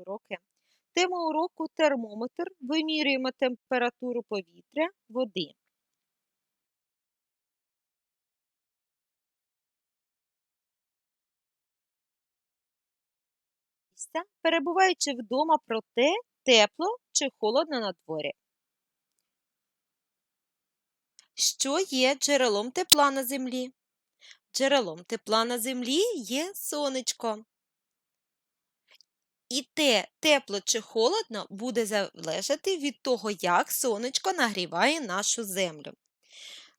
уроки. Тема уроку термометр. Вимірюємо температуру повітря, води. Перебуваючи вдома, проте тепло чи холодно на дворі. Що є джерелом тепла на землі? Джерелом тепла на землі є сонечко. І те, тепло чи холодно, буде залежати від того, як сонечко нагріває нашу землю.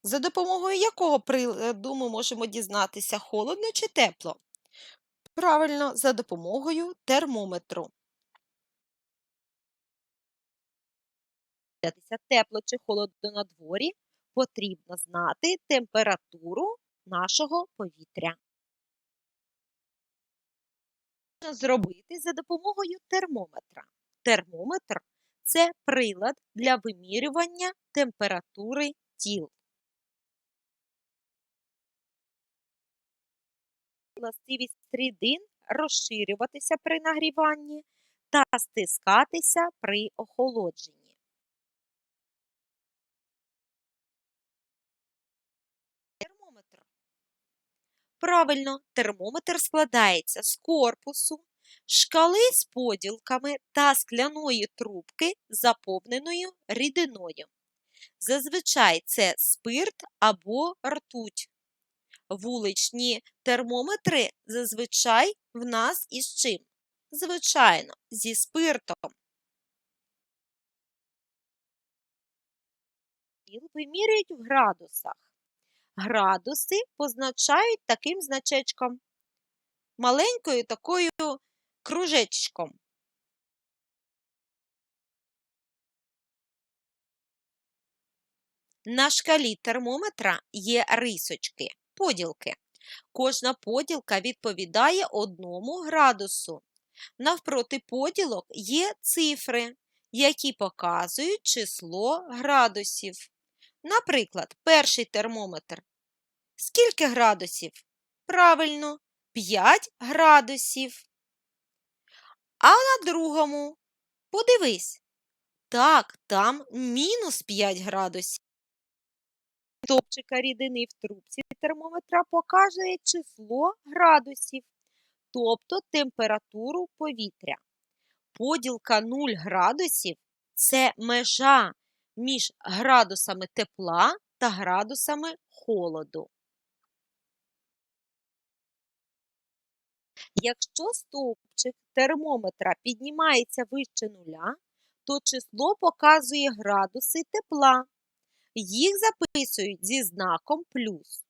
За допомогою якого приладу ми можемо дізнатися, холодно чи тепло? Правильно, за допомогою термометру. Тепло чи холодно на дворі, потрібно знати температуру нашого повітря. Можна зробити за допомогою термометра. Термометр це прилад для вимірювання температури тіл. Властивість рідин розширюватися при нагріванні та стискатися при охолодженні. Правильно, термометр складається з корпусу, шкали з поділками та скляної трубки, заповненою рідиною. Зазвичай це спирт або ртуть. Вуличні термометри зазвичай в нас із чим? Звичайно, зі спиртом. Вимірюють в градусах. Градуси позначають таким значечком, маленькою такою кружечком. На шкалі термометра є рисочки, поділки. Кожна поділка відповідає одному градусу. Навпроти поділок є цифри, які показують число градусів. Наприклад, перший термометр. Скільки градусів? Правильно, 5 градусів. А на другому подивись. Так, там мінус 5 градусів. Топчика рідини в трубці термометра показує число градусів, тобто температуру повітря. Поділка 0 градусів це межа між градусами тепла та градусами холоду. Якщо стовпчик термометра піднімається вище нуля, то число показує градуси тепла. Їх записують зі знаком плюс.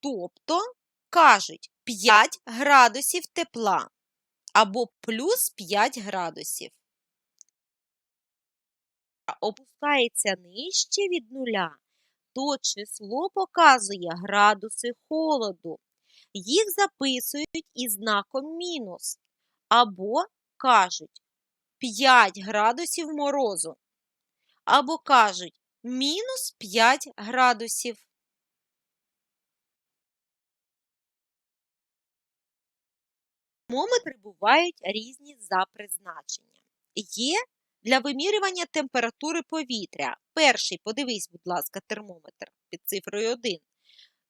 Тобто кажуть 5 градусів тепла або плюс 5 градусів. Опускається нижче від нуля, то число показує градуси холоду. Їх записують із знаком мінус. Або кажуть 5 градусів морозу. Або кажуть мінус 5 градусів. Термометри бувають різні за призначенням. Є для вимірювання температури повітря. Перший, подивись, будь ласка, термометр під цифрою 1.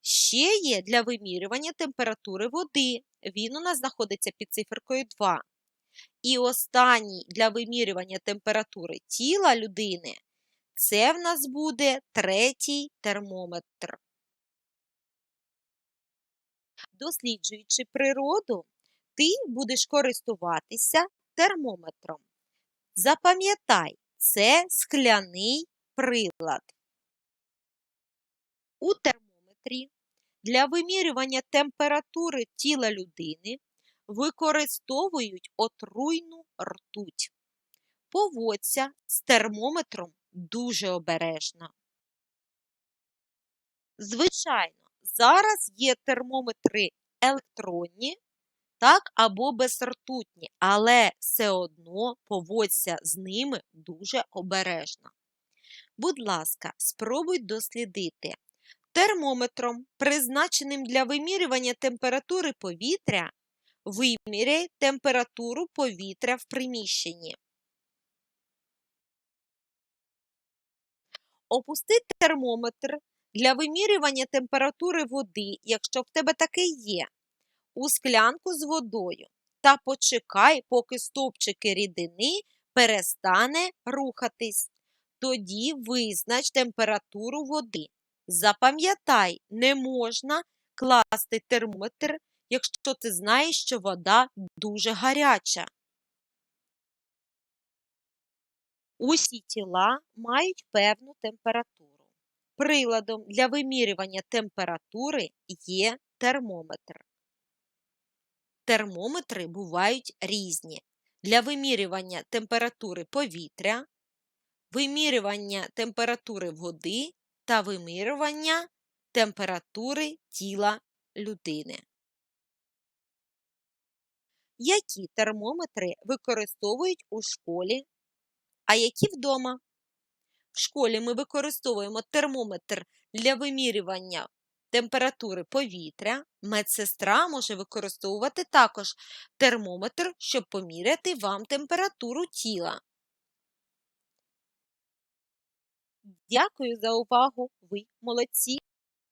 Ще є для вимірювання температури води. Він у нас знаходиться під циферкою 2. І останній для вимірювання температури тіла людини це в нас буде третій термометр. Досліджуючи природу, ти будеш користуватися термометром. Запам'ятай, це скляний прилад. У термометрі для вимірювання температури тіла людини використовують отруйну ртуть. Поводься з термометром дуже обережно. Звичайно, зараз є термометри електронні, так, або безртутні, але все одно поводься з ними дуже обережно. Будь ласка, спробуй дослідити. Термометром, призначеним для вимірювання температури повітря, Виміряй температуру повітря в приміщенні. Опусти термометр для вимірювання температури води, якщо в тебе таке є, у склянку з водою та почекай, поки стовпчики рідини перестане рухатись. Тоді визнач температуру води. Запам'ятай, не можна класти термометр, якщо ти знаєш, що вода дуже гаряча. Усі тіла мають певну температуру. Приладом для вимірювання температури є термометр. Термометри бувають різні. Для вимірювання температури повітря, вимірювання температури води та вимірювання температури тіла людини. Які термометри використовують у школі, а які вдома? В школі ми використовуємо термометр для вимірювання температури повітря. Медсестра може використовувати також термометр, щоб поміряти вам температуру тіла. Дякую за увагу! Ви молодці!